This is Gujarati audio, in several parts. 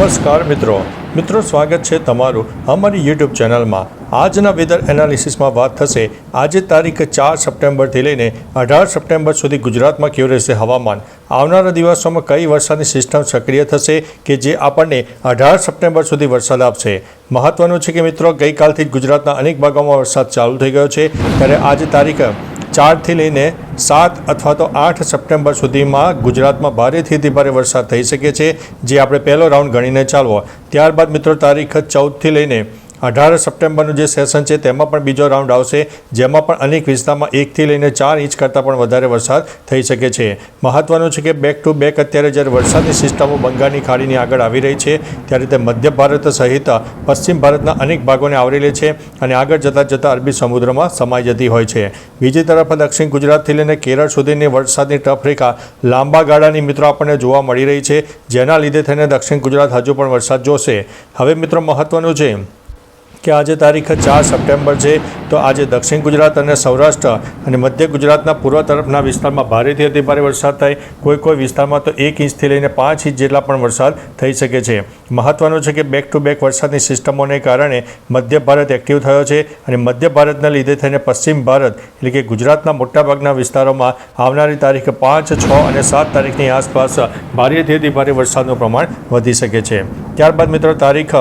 નમસ્કાર મિત્રો. મિત્રો, સ્વાગત છે તમારું અમારી યુટ્યુબ ચેનલમાં. આજના વેધર એનાલિસિસમાં વાત થશે. આજે તારીખ ચાર સપ્ટેમ્બરથી લઈને અઢાર સપ્ટેમ્બર સુધી ગુજરાતમાં કેવું રહેશે હવામાન? આવનારા દિવસોમાં કઈ વરસાદની સિસ્ટમ સક્રિય થશે કે જે આપણને અઢાર સપ્ટેમ્બર સુધી વરસાદ આપશે? મહત્વનું છે કે મિત્રો, ગઈકાલથી જ ગુજરાતના અનેક ભાગોમાં વરસાદ ચાલુ થઈ ગયો છે. ત્યારે આજે તારીખ ચારથી લઈને સાત અથવા તો આઠ સપ્ટેમ્બર સુધીમાં ગુજરાતમાં ભારેથી અતિ ભારે વરસાદ થઈ શકે છે, જે આપણે પહેલો રાઉન્ડ ગણીને ચાલવો. ત્યારબાદ મિત્રો તારીખ ચૌદથી લઈને અઢાર સપ્ટેમ્બરનું જે સેશન છે, તેમાં પણ બીજો રાઉન્ડ આવશે, જેમાં પણ અનેક વિસ્તારમાં એકથી લઈને ચાર ઇંચ કરતાં પણ વધારે વરસાદ થઈ શકે છે. મહત્વનું છે કે બેક ટુ બેક અત્યારે જ્યારે વરસાદની સિસ્ટમો બંગાળની ખાડીની આગળ આવી રહી છે, ત્યારે તે મધ્ય ભારત સહિત પશ્ચિમ ભારતના અનેક ભાગોને આવરી લે છે અને આગળ જતાં જતાં અરબી સમુદ્રમાં સમાઈ જતી હોય છે. બીજી તરફ દક્ષિણ ગુજરાતથી લઈને કેરળ સુધીની વરસાદની ટફરેખા લાંબા ગાળાની મિત્રો આપણને જોવા મળી રહી છે, જેના લીધે થઈને દક્ષિણ ગુજરાત હજુ પણ વરસાદ જોશે. હવે મિત્રો મહત્વનું છે કે આજે તારીખ ચાર સપ્ટેમ્બર છે, તો આજે દક્ષિણ ગુજરાત અને સૌરાષ્ટ્ર અને મધ્ય ગુજરાતના પૂર્વ તરફના વિસ્તારમાં ભારેથી અતિ ભારે વરસાદ થાય. કોઈ કોઈ વિસ્તારમાં તો એક ઇંચથી લઈને પાંચ ઇંચ જેટલા પણ વરસાદ થઈ શકે છે. મહત્વનું છે કે બેક ટુ બેક વરસાદની સિસ્ટમોને કારણે મધ્ય ભારત એક્ટિવ થયો છે અને મધ્ય ભારતના લીધે થઈને પશ્ચિમ ભારત એટલે કે ગુજરાતના મોટાભાગના વિસ્તારોમાં આવનારી તારીખ પાંચ, છ અને સાત તારીખની આસપાસ ભારેથી અતિ ભારે વરસાદનું પ્રમાણ વધી શકે છે. ત્યારબાદ મિત્રો તારીખ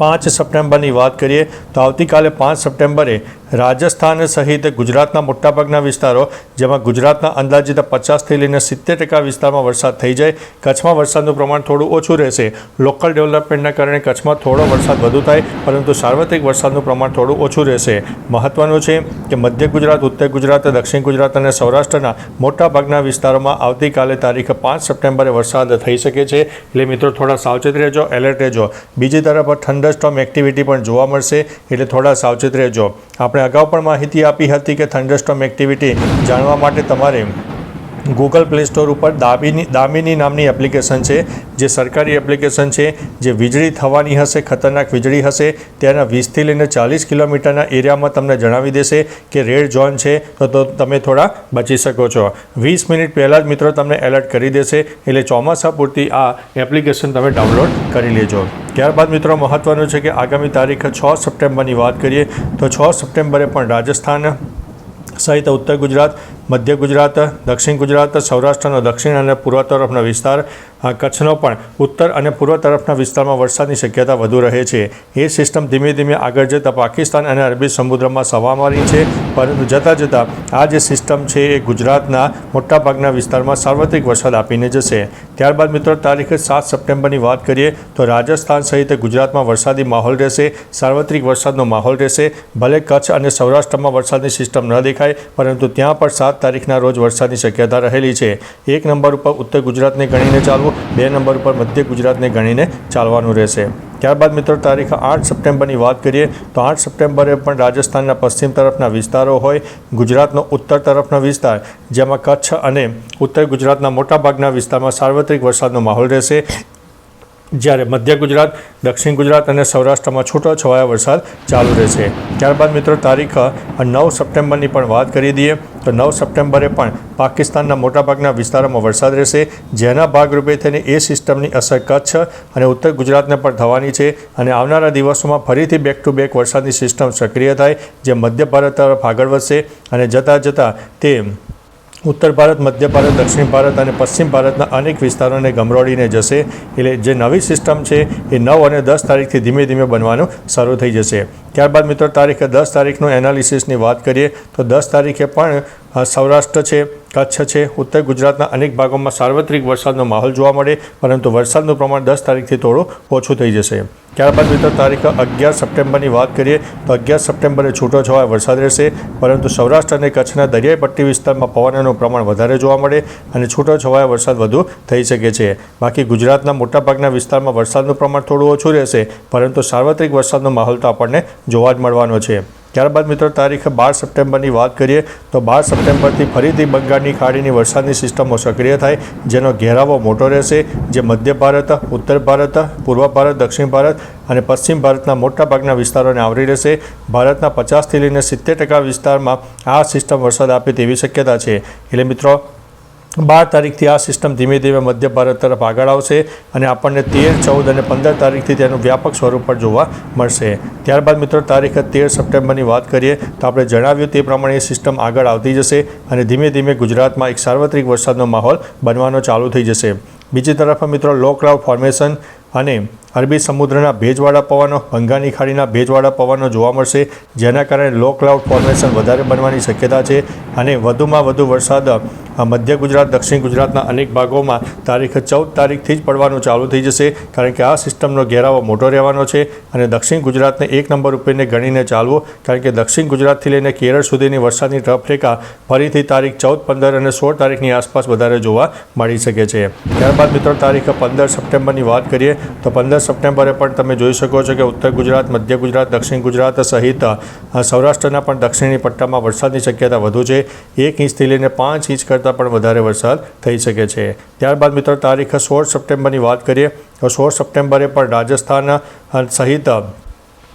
પાંચ સપ્ટેમ્બરની વાત કરીએ તો આવતીકાલે પાંચ સપ્ટેમ્બરે રાજસ્થાન સહિત ગુજરાતના મોટાભાગના વિસ્તારો, જેમાં ગુજરાતના અંદાજિત પચાસથી લઈને સિત્તેર ટકા વિસ્તારમાં વરસાદ થઈ જાય, કચ્છમાં વરસાદનું પ્રમાણ થોડું ઓછું રહેશે. લોકલ ડેવલપમેન્ટના કારણે કચ્છમાં થોડો વરસાદ વધુ થાય, પરંતુ સાર્વત્રિક વરસાદનું પ્રમાણ થોડું ઓછું રહેશે. મહત્વનું છે કે મધ્ય ગુજરાત, ઉત્તર ગુજરાત, દક્ષિણ ગુજરાત અને સૌરાષ્ટ્રના મોટાભાગના વિસ્તારોમાં આવતીકાલે તારીખ પાંચ સપ્ટેમ્બરે વરસાદ થઈ શકે છે. એટલે મિત્રો, થોડા સાવચેત રહેજો, એલર્ટ રહેજો. બીજી તરફ ઠંડર સ્ટોમ એક્ટિવિટી પણ જોવા મળશે, એટલે થોડા સાવચેત રહેજો. આપણે અગાઉ પણ માહિતી આપી હતી કે થંડરસ્ટોમ એક્ટિવિટી જાણવા માટે તમારે ગૂગલ પ્લે સ્ટોર ઉપર દાબીની દામિની નામની એપ્લિકેશન છે, જે સરકારી એપ્લિકેશન છે, જે વીજળી થવાની હશે, ખતરનાક વીજળી હશે તેના વીસથી લઈને ચાલીસ કિલોમીટરના એરિયામાં તમને જણાવી દેશે કે રેડ ઝોન છે, તો તમે થોડા બચી શકો છો. વીસ મિનિટ પહેલાં જ મિત્રો તમને એલર્ટ કરી દેશે, એટલે ચોમાસા પૂરતી આ એપ્લિકેશન તમે ડાઉનલોડ કરી લેજો. ત્યારબાદ મિત્રો મહત્ત્વનું છે કે આગામી તારીખ છ સપ્ટેમ્બરની વાત કરીએ, તો છ સપ્ટેમ્બરે પણ રાજસ્થાન સહિત ઉત્તર ગુજરાત મધ્ય ગુજરાત, દક્ષિણ ગુજરાત સૌરાષ્ટ્રનો દક્ષિણ અને પૂર્વ તરફનો વિસ્તાર કચ્છનો પણ ઉત્તર અને પૂર્વ તરફના વિસ્તારમાં વરસાદની શક્યતા વધુ રહે છે. એ સિસ્ટમ ધીમે ધીમે આગળ જતાં પાકિસ્તાન અને અરબી સમુદ્રમાં સવા મારી છે, પરંતુ જતાં જતાં આ જે સિસ્ટમ છે એ ગુજરાતના મોટાભાગના વિસ્તારમાં સાર્વત્રિક વરસાદ આપીને જશે. ત્યારબાદ મિત્રો, તારીખ સાત સપ્ટેમ્બરની વાત કરીએ તો રાજસ્થાન સહિત ગુજરાતમાં વરસાદી માહોલ રહેશે, સાર્વત્રિક વરસાદનો માહોલ રહેશે. ભલે કચ્છ અને સૌરાષ્ટ્રમાં વરસાદની સિસ્ટમ ન દેખાય, પરંતુ ત્યાં પણ સાત તારીખના રોજ વરસાદની શક્યતા રહેલી છે. એક નંબર ઉપર ઉત્તર ગુજરાતને ગણીને ચાલવું, બે નંબર ઉપર મધ્ય ગુજરાતને ગણીને ચાલવાનું રહેશે. ત્યારબાદ મિત્રો, તારીખ આઠ સપ્ટેમ્બરની વાત કરીએ, તો આઠ સપ્ટેમ્બરે પણ રાજસ્થાનના પશ્ચિમ તરફના વિસ્તારો હોય, ગુજરાતનો ઉત્તર તરફનો વિસ્તાર, જેમાં કચ્છ અને ઉત્તર ગુજરાતના મોટાભાગના વિસ્તારમાં સાર્વત્રિક વરસાદનો માહોલ રહેશે. જ્યારે મધ્ય ગુજરાત, દક્ષિણ ગુજરાત અને સૌરાષ્ટ્રમાં છૂટો છવાયા વરસાદ ચાલુ રહેશે. ત્યારબાદ મિત્રો, તારીખ નવ સપ્ટેમ્બરની પણ વાત કરી દઈએ, તો નવ સપ્ટેમ્બરે પણ પાકિસ્તાનના મોટાભાગના વિસ્તારોમાં વરસાદ રહેશે, જેના ભાગરૂપે થઈને એ સિસ્ટમની અસર કચ્છ અને ઉત્તર ગુજરાતને પણ થવાની છે અને આવનારા દિવસોમાં ફરીથી બેક ટુ બેક વરસાદની સિસ્ટમ સક્રિય થાય, જે મધ્ય ભારત તરફ આગળ વધશે અને જતાં જતાં તે ઉત્તર ભારત, મધ્ય ભારત, દક્ષિણ ભારત અને પશ્ચિમ ભારતના અનેક વિસ્તારોને ગમરોડીને જશે. એટલે જે નવી સિસ્ટમ છે એ નવ અને દસ તારીખથી ધીમે ધીમે બનવાનું શરૂ થઈ જશે. ત્યારબાદ મિત્રો, તારીખે દસ તારીખનું એનાલિસિસની વાત કરીએ, તો દસ તારીખે પણ સૌરાષ્ટ્ર છે, કચ્છ છે, ઉત્તર ગુજરાતના અનેક ભાગોમાં સાર્વત્રિક વરસાદનો માહોલ જોવા મળે, પરંતુ વરસાદનું પ્રમાણ દસ તારીખથી થોડું ઓછું થઈ જશે. ત્યારબાદ મિત્રો, તારીખ અગિયાર સપ્ટેમ્બરની વાત કરીએ તો અગિયાર સપ્ટેમ્બરે છૂટો છવાયો વરસાદ રહેશે, પરંતુ સૌરાષ્ટ્ર અને કચ્છના દરિયાઈ પટ્ટી વિસ્તારમાં પવનનું પ્રમાણ વધારે જોવા મળે અને છૂટો છવાયો વરસાદ વધુ થઈ શકે છે. બાકી ગુજરાતના મોટાભાગના વિસ્તારમાં વરસાદનું પ્રમાણ થોડું ઓછું રહેશે, પરંતુ સાર્વત્રિક વરસાદનો માહોલ તો આપણને જોવા જ મળવાનો છે. ત્યારબાદ મિત્રો, તારીખ બાર સપ્ટેમ્બરની વાત કરીએ તો બાર સપ્ટેમ્બરથી ફરીથી બંગાળની ખાડીની વરસાદની સિસ્ટમો સક્રિય થાય, જેનો ઘેરાવો મોટો રહેશે, જે મધ્ય ભારત, ઉત્તર ભારત, પૂર્વ ભારત, દક્ષિણ ભારત અને પશ્ચિમ ભારતના મોટાભાગના વિસ્તારોને આવરી રહેશે ભારતના પચાસથી લઈને સિત્તેર ટકા વિસ્તારમાં આ સિસ્ટમ વરસાદ આપે તેવી શક્યતા છે. એટલે મિત્રો બાર તારીખથી આ સિસ્ટમ ધીમે ધીમે મધ્ય ભારત તરફ આગળ આવશે અને આપણને તેર, ચૌદ અને પંદર તારીખથી તેનું વ્યાપક સ્વરૂપ પણ જોવા મળશે. ત્યારબાદ મિત્રો, તારીખ તેર સપ્ટેમ્બરની વાત કરીએ તો આપણે જણાવ્યું તે પ્રમાણે એ સિસ્ટમ આગળ આવતી જશે અને ધીમે ધીમે ગુજરાતમાં એક સાર્વત્રિક વરસાદનો માહોલ બનવાનો ચાલુ થઈ જશે. બીજી તરફ મિત્રો લો ક્લાઉડ ફોર્મેશન અને અરબી સમુદ્રના ભેજવાળા પવનો, બંગાળની ખાડીના ભેજવાળા પવનો જોવા મળશે, જેના કારણે લો ક્લાઉડ ફોર્મેશન વધારે બનવાની શક્યતા છે અને વધુમાં વધુ વરસાદ મધ્ય ગુજરાત, દક્ષિણ ગુજરાતના અનેક ભાગોમાં તારીખ ચૌદ તારીખથી જ પડવાનું ચાલુ થઈ જશે, કારણ કે આ સિસ્ટમનો ઘેરાવો મોટો રહેવાનો છે અને દક્ષિણ ગુજરાતને એક નંબર ઉપરને ગણીને ચાલવું, કારણ કે દક્ષિણ ગુજરાતથી લઈને કેરળ સુધીની વરસાદની રૂપરેખા ફરીથી તારીખ ચૌદ, પંદર અને સોળ તારીખની આસપાસ વધારે જોવા મળી શકે છે. ત્યારબાદ મિત્રો, તારીખ પંદર સપ્ટેમ્બરની વાત કરીએ, તો પંદર સપ્ટેમ્બરે પણ તમે જોઈ શકો છો કે ઉત્તર ગુજરાત, મધ્ય ગુજરાત, દક્ષિણ ગુજરાત સહિત સૌરાષ્ટ્રના પણ દક્ષિણી પટ્ટામાં વરસાદની શક્યતા વધુ છે. એક ઇંચથી લઈને પાંચ ઇંચ કરતાં પણ વધારે વરસાદ થઈ શકે છે. ત્યારબાદ મિત્રો, તારીખ સોળ સપ્ટેમ્બરની વાત કરીએ. તો સોળ સપ્ટેમ્બરે પણ રાજસ્થાન સહિત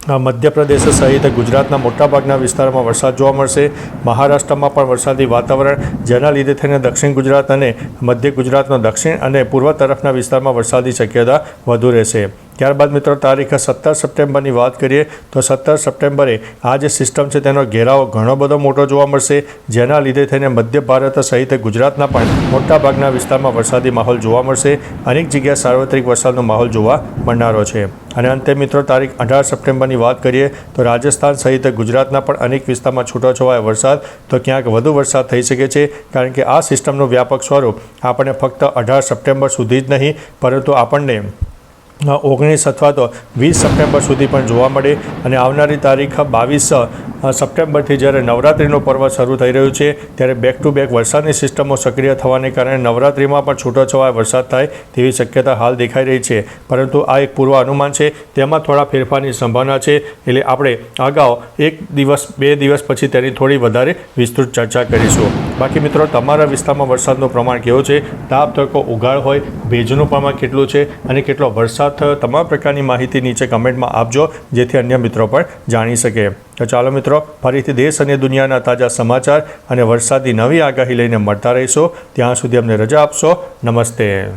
મધ્યપ્રદેશ સહિત ગુજરાતના મોટાભાગના વિસ્તારોમાં વરસાદ જોવા મળશે. મહારાષ્ટ્રમાં પણ વરસાદી વાતાવરણ, જેના લીધે થઈને દક્ષિણ ગુજરાત અને મધ્ય ગુજરાતનો દક્ષિણ અને પૂર્વ તરફના વિસ્તારમાં વરસાદની શક્યતા વધુ રહેશે. ત્યારબાદ મિત્રો, તારીખ સત્તર સપ્ટેમ્બરની વાત કરીએ, તો સત્તર સપ્ટેમ્બરે આ જે સિસ્ટમ છે, તેનો ઘેરાવો ઘણો બધો મોટો જોવા મળશે, જેના લીધે થઈને મધ્ય ભારત સહિત ગુજરાતના પણ મોટાભાગના વિસ્તારમાં વરસાદી માહોલ જોવા મળશે, અનેક જગ્યાએ સાર્વત્રિક વરસાદનો માહોલ જોવા મળનારો છે. અને અંતે મિત્રો, તારીખ અઢાર સપ્ટેમ્બરની વાત કરીએ, તો રાજસ્થાન સહિત ગુજરાતના પણ અનેક વિસ્તારમાં છૂટોછવાયો વરસાદ, તો ક્યાંક વધુ વરસાદ થઈ શકે છે, કારણ કે આ સિસ્ટમનું વ્યાપક સ્વરૂપ આપણને ફક્ત અઢાર સપ્ટેમ્બર સુધી જ નહીં, પરંતુ આપણને ઓગણીસ અથવા તો વીસ સપ્ટેમ્બર સુધી પણ જોવા મળે અને આવનારી તારીખ બાવીસ સપ્ટેમ્બરથી જ્યારે નવરાત્રિનો પર્વ શરૂ થઈ રહ્યું છે, ત્યારે બેક ટુ બેક વરસાદની સિસ્ટમો સક્રિય થવાને કારણે નવરાત્રિમાં પણ છૂટોછવાય વરસાદ થાય તેવી શક્યતા હાલ દેખાઈ રહી છે. પરંતુ આ એક પૂર્વ અનુમાન છે, તેમાં થોડા ફેરફારની સંભાવના છે, એટલે આપણે અગાઉ એક દિવસ, બે દિવસ પછી તેની થોડી વધારે વિસ્તૃત ચર્ચા કરીશું. બાકી મિત્રો, તમારા વિસ્તારમાં વરસાદનું પ્રમાણ કેવું છે? તાપ, તડકો, ઉઘાડ હોય, ભેજનું પ્રમાણ કેટલું છે? અને કેટલો વરસાદ થયો તમામ પ્રકારની માહિતી નીચે કમેન્ટમાં આપજો, જેથી અન્ય મિત્રો પણ જાણી શકે. તો ચાલો મિત્રો, ફરીથી દેશ અને દુનિયાના તાજા સમાચાર અને વરસાદની નવી આગાહી લઈને મળતા રહીશો. ત્યાં સુધી અમને રજા આપશો. નમસ્તે.